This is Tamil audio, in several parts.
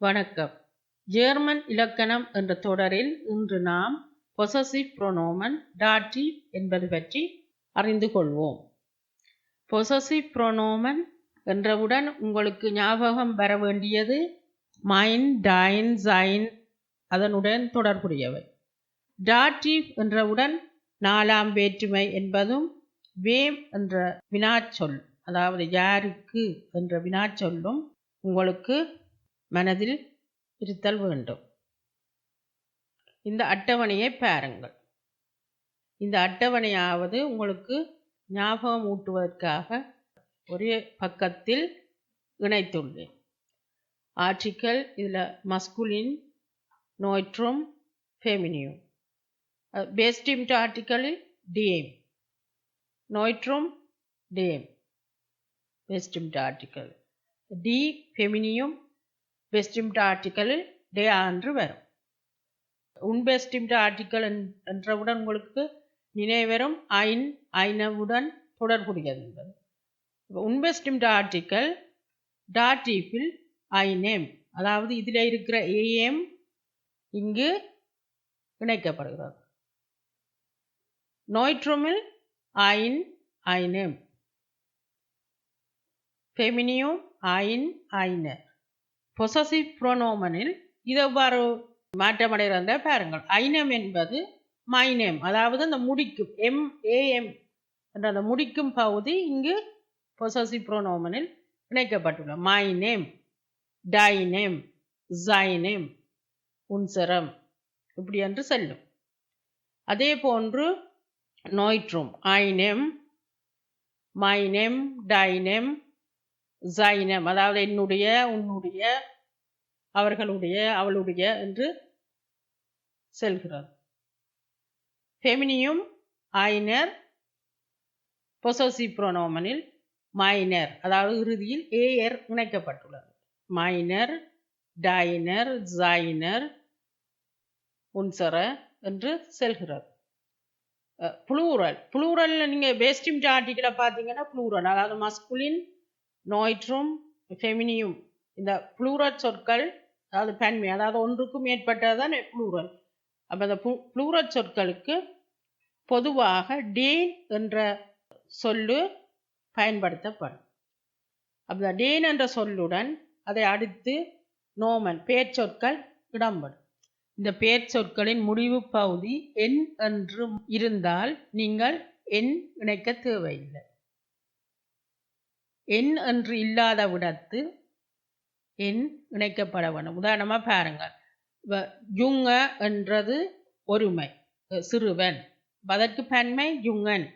வணக்கம். ஜெர்மன் இலக்கணம் என்ற தொடரில் இன்று நாம் பொசசிவ் ப்ரொனோமன் டாட்டிவ் என்பது பற்றி அறிந்து கொள்வோம். பொசசிவ் ப்ரொனோமன் என்றவுடன் உங்களுக்கு ஞாபகம் வர வேண்டியது மைன் டைன் சைன் அதனுடன் தொடர்புடையவை. டாட்டிவ் என்றவுடன் நாலாம் வேற்றுமை என்பதும் வேம் என்ற வினாச்சொல் அதாவது யாருக்கு என்ற வினாச்சொல்லும் உங்களுக்கு மனதில் இருத்தல் வேண்டும். இந்த அட்டவணையை பாருங்கள். இந்த அட்டவணையாவது உங்களுக்கு ஞாபகம் ஊட்டுவதற்காக ஒரே பக்கத்தில் இணைத்துள்ளேன். ஆர்டிக்கல் இதில் மஸ்குலின் நோய்ற்றும் ஃபெமினியும் பேஸ்டிம்ட் ஆர்டிக்கலில் டிஎம் நோய்ற்றும் டிஎம் பெஸ்டிம்ட் ஆர்டிக்கல் டி ஃபெமினியும் பெஸ்டிம்ட் ஆர்டிக்கலில் டே அன்று வரும். உன்பெஸ்டிம்ட் ஆர்டிக்கல் என்றவுடன் உங்களுக்கு நினைவரும் ஐன் ஐனவுடன் தொடர்புடையது என்பது. உன்பெஸ்டிம்ட் ஆர்டிக்கல் டாட்டிப்பில் ஐநேம் அதாவது இதில் இருக்கிற ஏஎம் இங்கு இணைக்கப்படுகிறது. நோய்ட்ரோமில் ஐன் ஐனேம் ஃபெமினியும் ஐன் ஐனர் பொசசிவ் ப்ரோனோமனில் இது எவ்வாறு மாற்றமடைகிறத பாருங்கள். ஐனம் என்பது மைனேம் அதாவது அந்த முடிக்கும் எம் ஏஎம் என்ற அந்த முடிக்கும் பகுதி இங்கு பொசசிவ் ப்ரோனோமனில் இணைக்கப்பட்டுள்ள மை நேம் டைனேம் ஜைனேம் உன்சரம் இப்படி என்று செல்லும். அதே போன்று நோய்ட்ரும் ஐனெம் மைனெம் டைனெம் ஜைனம் அதாவது என்னுடைய உன்னுடைய அவர்களுடைய அவளுடைய என்று செல்கிறது ஃபெமினியும் ஆயினர் பொசோசி ப்ரோனோமனில் மைனர் அதாவது இறுதியில் ஏயர் இணைக்கப்பட்டுள்ளது. மைனர் டைனர் ஜைனர் உன்சர என்று செல்கிறது புளூரல் புளூரல் நீங்கள் வேஸ்டிம் ஆர்டிக்கலை பார்த்தீங்கன்னா புளூரல் அதாவது மஸ்குலின் நோய்ற்றும் ஃபெமினியும் இந்த ப்ளூரட் சொற்கள் அதாவது பெண்மை அதாவது ஒன்றுக்கும் மேற்பட்டது தான் ப்ளூரல் அப்போ அந்த ப்ளூரல் சொற்களுக்கு பொதுவாக டேன் என்ற சொல்லு பயன்படுத்தப்படும். அப்போ டேன் என்ற சொல்லுடன் அதை அடுத்து நோமன் பேர்ச்சொற்கள் இடம்படும் இந்த பேச்சொற்களின் முடிவு பகுதி என் என்று இருந்தால் நீங்கள் என் இணைக்க தேவையில்லை. என் என்று இல்லாத விடத்து என் இணைக்கப்பட வேண்டும் உதாரணமாக பாருங்கள் யுங்க என்றது ஒருமை சிறுவன். அதற்கு பன்மை யுங்கன்.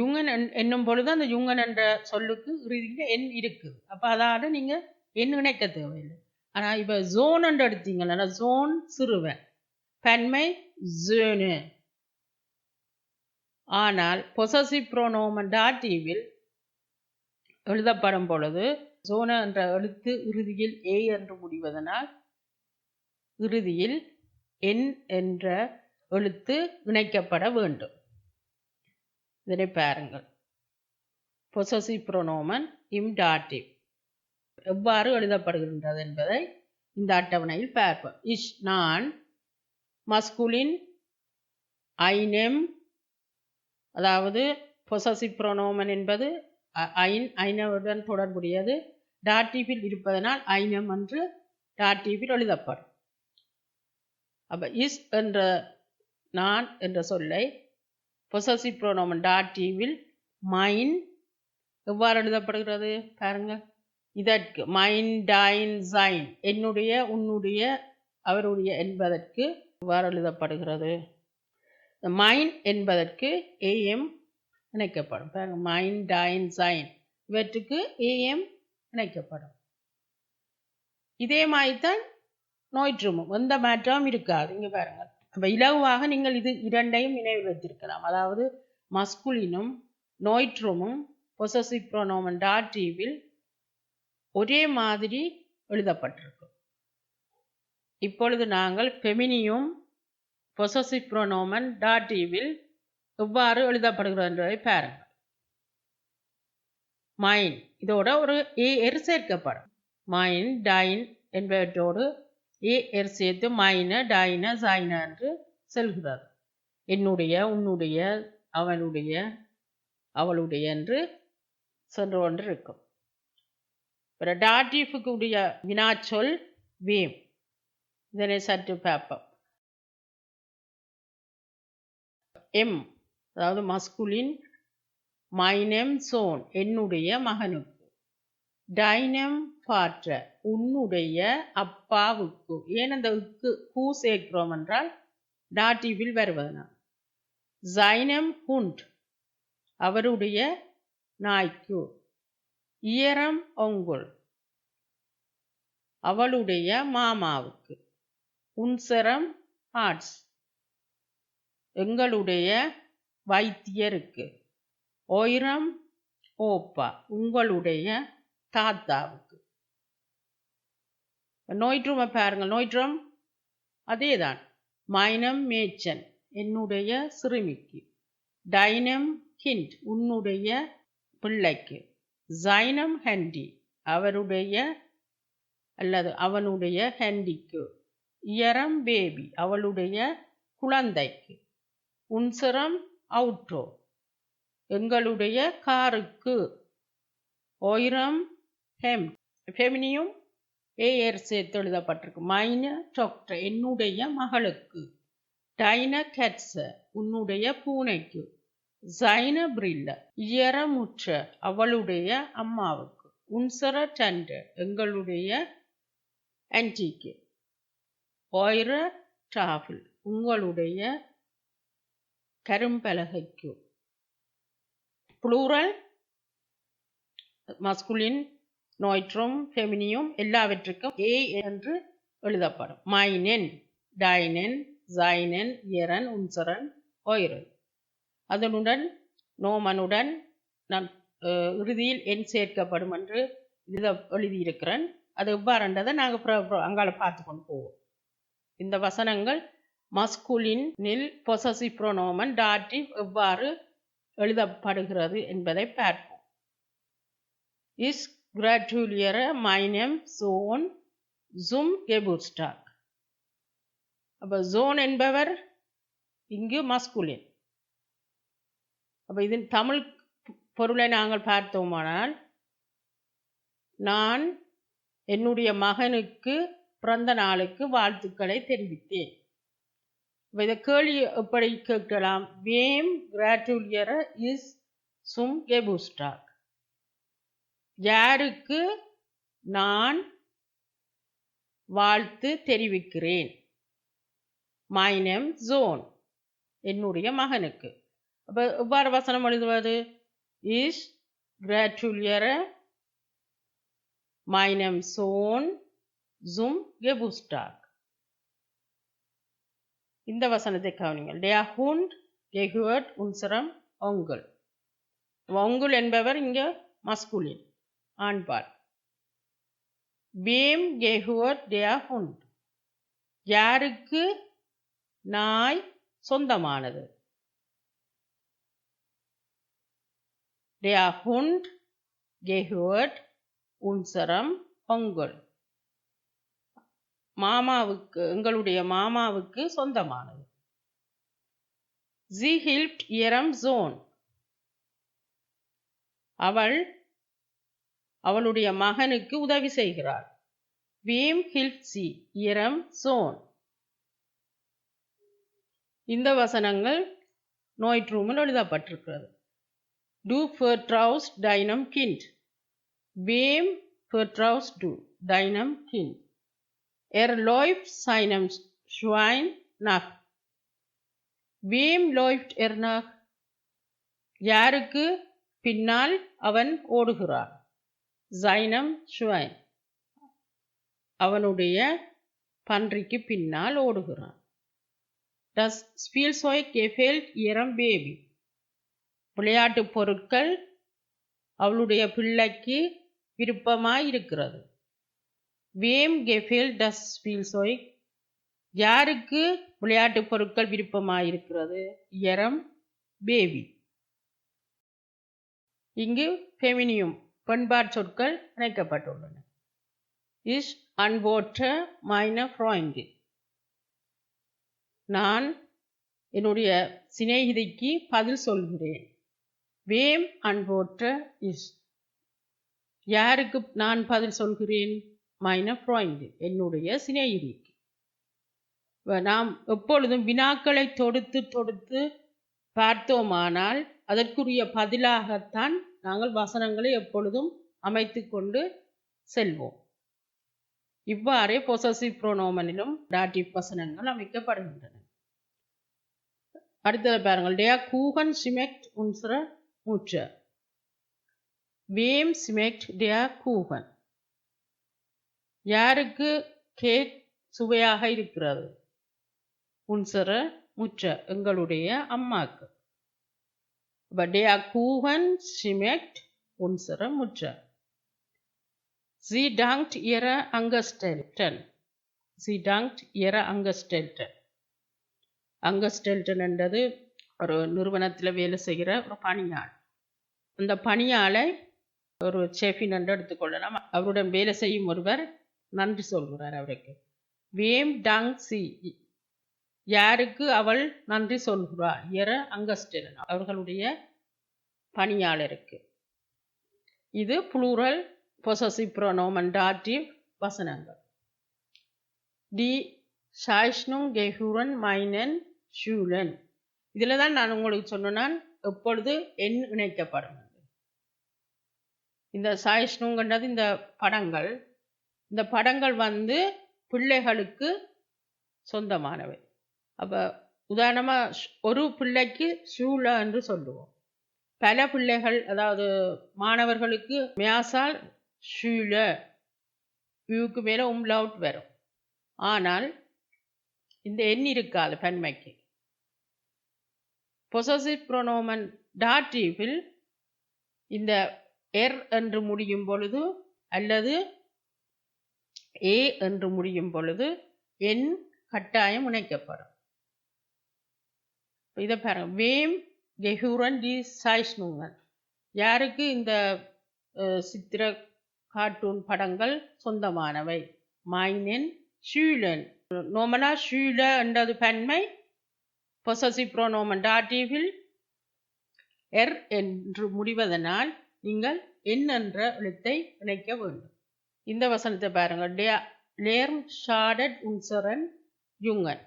யுங்கன் என்னும் பொழுது அந்த யுங்கன் என்ற சொல்லுக்கு இறுதியில் எண் இருக்குது அப்போ அதாவது நீங்கள் எண் இணைக்க தேவையில்லை. ஆனால் இப்போ ஜோன் என்று எடுத்தீங்கன்னா ஜோன் சிறுவன். பன்மை ஜேனு. ஆனால் பொசசிவ் ப்ரோனோமன் டாட்டிவில் எழுதப்படும் பொழுது சோன என்ற எழுத்து இறுதியில் ஏ என்று முடிவதனால் இறுதியில் என் என்ற எழுத்து இணைக்கப்பட வேண்டும். இதனை பாருங்கள். பொசசிவ் இம் இம்டாட்டிவ் எவ்வாறு எழுதப்படுகின்றது என்பதை இந்த அட்டவணையில் பார்ப்போம். இஷ் நான் மஸ்குலின் ஐநெம் அதாவது பொசசிவ் ப்ரோனோமன் என்பது ஐன் ஐனவுடன் தொடர்புடையது. டாட்டிபில் இருப்பதனால் ஐனம் என்று டாட்டிபில் எழுதப்படும். அப்போ இஸ் என்ற நான் என்ற சொல்லை பொசசி ப்ரோனோமன் டாட்டிவில் மைன் எவ்வாறு எழுதப்படுகிறது? பாருங்க. இதற்கு மைன் டைன் சைன் என்னுடைய உன்னுடைய அவருடைய என்பதற்கு எவ்வாறு எழுதப்படுகிறது? மைன் என்பதற்கு ஏஎம் இணைக்கப்படும். பாருங்க மைன் டைன் சைன் இவற்றுக்கு ஏஎம் இணைக்கப்படும். இதே மாதிரி தான் நோய்ற்றுமும் எந்த மாற்றமும் இருக்காது. இங்கே பாருங்கள் அப்போ இலகுவாக நீங்கள் இது இரண்டையும் நினைவில் வைத்திருக்கலாம். அதாவது மஸ்குலினும் நோய்ட்ரோமும் பொசசிவ் ப்ரோனோமன் டாட்டிவில் ஒரே மாதிரி எழுதப்பட்டிருக்கும். இப்பொழுது நாங்கள் ஃபெமினியும் பொசசிவ் ப்ரோனோமன் டாட்டிவில் எவ்வாறு எழுதப்படுகிறது என்பதை பாருங்கள். மைன் இதோட ஒரு e ஏ எர் சேர்க்கப்படும். மைன் டைன் என்பவற்றோடு ஏ e எர் சேர்த்து மைன டைன சைன என்று செல்கிறது. என்னுடைய உன்னுடைய அவனுடைய அவளுடைய என்று சென்று கொண்டு இருக்கும் பிறகு டாட்டிஃபுக்கு உடைய வினாச்சொல் வீம். இதனை சற்று பார்ப்போம். எம் அதாவது மஸ்குலின் மைனம் சோன் என்னுடைய மகனுக்கு. டைனம் பாற்ற உன்னுடைய அப்பாவுக்கு. ஏன் அந்த உக்கு கூ சேர்க்கிறோம் என்றால் டாட்டிவில் வருவதனால். ஜைனம் ஹுண்ட் அவருடைய நாய்க்கு. இயரம் ஒங்குல் அவளுடைய மாமாவுக்கு. உன்சரம் ஆர்ட்ஸ் எங்களுடைய வைத்தியருக்கு. ஒயிரம் ஓப்பா உங்களுடைய தாத்தாவுக்கு. நோய்ட்ரூமை பாருங்கள் நோய்ட்ரம் அதேதான். மைனம் மேச்சன் என்னுடைய சிறுமிக்கு. டைனம் ஹிண்ட் உன்னுடைய பிள்ளைக்கு. ஜைனம் ஹண்டி அவருடைய அல்லது அவனுடைய ஹண்டிக்கு. இயரம் பேபி அவளுடைய குழந்தைக்கு. உன்சரம் அவுட்ரோ எங்களுடைய காருக்கு ஒயிரம் ஹெம் ஃபெமினியும் ஏஆர் சேர்த்து எழுதப்பட்டிருக்கு. மைன டாக்டர் என்னுடைய மகளுக்கு. டைன கேட்ஸ உன்னுடைய பூனைக்கு. ஜைன பிரில்ல இயரமுற்ற அவளுடைய அம்மாவுக்கு. உன்சர டண்ட எங்களுடைய ஆன்டிக்கு ஒயிர டாஃபில் உங்களுடைய கரும்பலகைக்கு. ப்ளூரல் மஸ்குலின் நோய்ட்ரும் ஃபெமினியும் எல்லாவற்றுக்கும் ஏ என்று எழுதப்படும். மைனென் டைனென் ஜைனன் இயரன் உன்சரன் ஒயிரன் அதனுடன் நோமனுடன் நான் இறுதியில் எண் சேர்க்கப்படும் என்று இதை எழுதியிருக்கிறேன். அது எவ்வாறுன்றதை நாங்கள் அங்கால பார்த்து கொண்டு போவோம். இந்த வசனங்கள் மஸ்குலினில் பொசசிவ் புரோனோமன் டாட்டிவ் எவ்வாறு எழுதப்படுகிறது என்பதை பார்ப்போம். இஸ் கிராட்டுலியர மைனம் சோன் ஜும் கெபுஸ்டாக் அப்போ ஜோன் என்பவர் இங்கு மஸ்குலின் அப்போ இதன் தமிழ் பொருளை நாங்கள் பார்த்தோமானால் நான் என்னுடைய மகனுக்கு பிறந்த நாளுக்கு வாழ்த்துக்களை தெரிவித்தேன். அப்ப இதை கேள்வி எப்படி கேட்கலாம் வேம் கிராட்டுலியர இஸ் சும் கெபுஸ்டாக் யாருக்கு நான் வாழ்த்து தெரிவிக்கிறேன்? மைனம் ஜோன் என்னுடைய மகனுக்கு. அப்போ எவ்வாறு வசனம் எழுதுவது? இஸ் கிராட்டுலியர மைனம் சோன் ஜும் கெபுஸ்டாக் இந்த வசனத்தை கவனிங்கள் டே ஹுண்ட் கெஹுவர்ட் உன்சரம் ஒங்குல் ஒங்குல் என்பவர் இங்கே மஸ்குலின் ஆண்பார் பீம் கெஹுவர்ட் டே ஹுண்ட் யாருக்கு? நாய் சொந்தமானது. டே ஹுண்ட் gehört உன்சரம் ஒங்குல் மாமாவுக்கு எங்களுடைய மாமாவுக்கு சொந்தமானது ஜி ஹில்ட் இரம் ஜோன் அவள் அவளுடைய மகனுக்கு உதவி செய்கிறாள் வீம் ஹில்ட்ஸி இரம் சோன் இந்த வசனங்கள் நோய்ட் ரூமில் எழுதப்பட்டிருக்கிறது டூ ஃபெர்ட்ரவுஸ் டைனம் கிண்ட் வேம் ஃபெர்ட்ரவுஸ் டு டைனம் கிண்ட் Er läuft seinem Schwein nach. Wem läuft er nach? யாருக்கு பின்னால் அவன் ஓடுகிறான்? சைனம் ஷுவைன். அவனுடைய பன்றிக்கு பின்னால் ஓடுகிறான். Das Spielzeug gefällt இரம் பேபி விளையாட்டு பொருட்கள் அவளுடைய பிள்ளைக்கு விருப்பமாய் இருக்கிறது வேம் கெஃபேல் டஸ் ஃபீல்சோய் யாருக்கு விளையாட்டு பொருட்கள் விருப்பமாக இருக்கிறது எரம் பேபி இங்கு ஃபெமினியும் பெண்பாற் சொற்கள் இணைக்கப்பட்டுள்ளன. இஸ் அன்போற்ற மைனர் ஃப்ராயிங்கு நான் என்னுடைய சிநேகிதைக்கு பதில் சொல்கிறேன். வேம் அன்போற்ற இஸ் யாருக்கு நான் பதில் சொல்கிறேன்? மைன Freunde என்னுடைய சிநேகிதிக்கு வ- நாம் எப்பொழுதும் வினாக்களை தொடுத்து தொடுத்து பார்த்தோமானால் அதற்குரிய பதிலாகத்தான் நாங்கள் வசனங்களை எப்பொழுதும் அமைத்து கொண்டு செல்வோம். இவ்வாறே பொசசிவ் ப்ரோனோமனிலும் டாட்டிவ் வசனங்கள் அமைக்கப்படுகின்றன. அடுத்தது பாருங்கள். டேயா கூகன் சிமெக்ட் உன்சர மூச்ச வேம் சிமெக்ட் டேயா கூகன் யாருக்கு? கேக் சுவையாக இருக்கிறது. உன்சர முற்ற எங்களுடைய அம்மாக்கு. அப்ப டேயா கூகன் சிமெக்ட் உன்சர முற்ற. Sie dankt ihrer Angestellten. Sie dankt ihrer Angestellten. அங்கஸ்டெல்டன் என்றது ஒரு நிறுவனத்தில் வேலை செய்கிற ஒரு பணியாள். அந்த பணியாளை ஒரு செஃபின் என்று எடுத்துக்கொள்ளலாம். அவருடன் வேலை செய்யும் ஒருவர் நன்றி சொல்கிறார் அவருக்கு. வேம் டாங் சி. யாருக்கு அவள் நன்றி சொல்கிறாள் எற அங்கஸ்டன் அவர்களுடைய பணியாளருக்கு. இது புளூரல் பொசசிவ் ப்ரோனோமன் டாட்டிவ் வசனங்கள். டி. ஷாய்ஷ்னுங் கெஹூரன் மைனன் ஷூலன். இதில் தான் நான் உங்களுக்கு சொன்னேன் எப்பொழுது எண் இணைக்கப்படும் இந்த சாய்ஷ்ணுங்கிறது இந்த படங்கள் இந்த படங்கள் வந்து பிள்ளைகளுக்கு சொந்தமானவை. அப்போ உதாரணமாக ஒரு பிள்ளைக்கு ஷூல என்று சொல்லுவோம். பல பிள்ளைகள் அதாவது மாணவர்களுக்கு மியாசால் ஷூல யூக்கு மேலே உம்லவுட் வரும். ஆனால் இந்த எண் இருக்காது பன்மைக்கு பொசசிவ் ப்ரொனோமன் டாட்டிவில் இந்த எர் என்று முடியும் பொழுது அல்லது ஏ என்று முடியும் பொழுது என் கட்டாயம் இணைக்கப்படும் இதை பாருங்க. வேம் கெஹூரன் டி சாய்ஸ்னுங்கன் யாருக்கு இந்த சித்திர கார்ட்டூன் படங்கள் சொந்தமானவை? மைனன் ஷூலன். நோமனா ஷூல என்றது பன்மை. பொசசிவ் ப்ரோனோமன் டாட்டிவில் எர் என்று முடிவதனால் நீங்கள் என் என்ற எழுத்தை இணைக்க வேண்டும். இந்த வசனத்தை பாருங்கள் டே- லேர்ம் ஷாடட் உன்சரன் யுங்கன்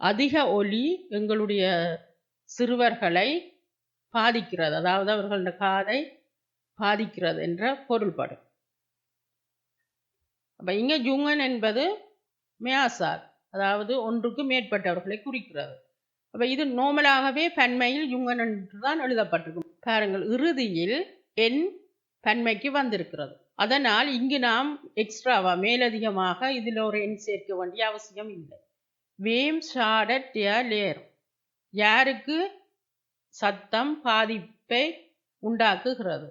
அதிக ஒலி எங்களுடைய சிறுவர்களை பாதிக்கிறது. அதாவது அவர்களோட காதை பாதிக்கிறது என்ற பொருள்படும் அப்போ இங்கே ஜுங்கன் என்பது மியாசார் அதாவது ஒன்றுக்கு மேற்பட்டவர்களை குறிக்கிறது. அப்போ இது நோமலாகவே பன்மையில் யுங்கன் என்று தான் எழுதப்பட்டிருக்கும். பாருங்கள் இறுதியில் என் பன்மைக்கு வந்திருக்கிறது. அதனால் இங்கு நாம் எக்ஸ்ட்ராவா மேலதிகமாக இதில் ஒரு எண் சேர்க்க வேண்டிய அவசியம் இல்லை. வேம் ஷாடட் லேர். யாருக்கு? சத்தம் பாதிப்பை உண்டாக்குகிறது.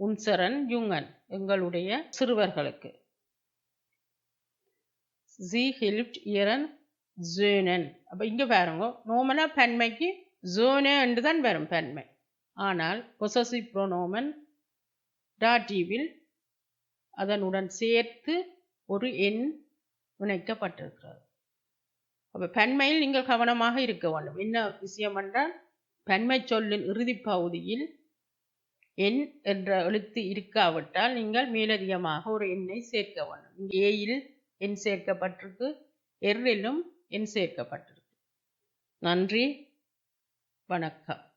உன்சரன் யுங்கன் எங்களுடைய சிறுவர்களுக்கு. ஜி ஹில்ட் இயரன் ஜேனன் அப்போ இங்கே பாருங்க நோமனா பன்மைக்கு ஜோனே என்று தான் வரும் பன்மை. ஆனால் பொசசிவ் ப்ரோனோமன் டாட்டிவில் அதனுடன் சேர்த்து ஒரு எண் இணைக்கப்பட்டிருக்கிறது. அப்போ பன்மையில் நீங்கள் கவனமாக இருக்க வேண்டும். என்ன விஷயம் என்றால் பன்மை சொல்லின் இறுதிப் பகுதியில் எண் என்ற எழுத்து இருக்காவிட்டால் நீங்கள் மேலதிகமாக ஒரு எண்ணை சேர்க்க வேண்டும். இங்கே ஏயில் எண் சேர்க்கப்பட்டிருக்கு எர்ரிலும் எண் சேர்க்கப்பட்டிருக்கு. நன்றி வணக்கம்.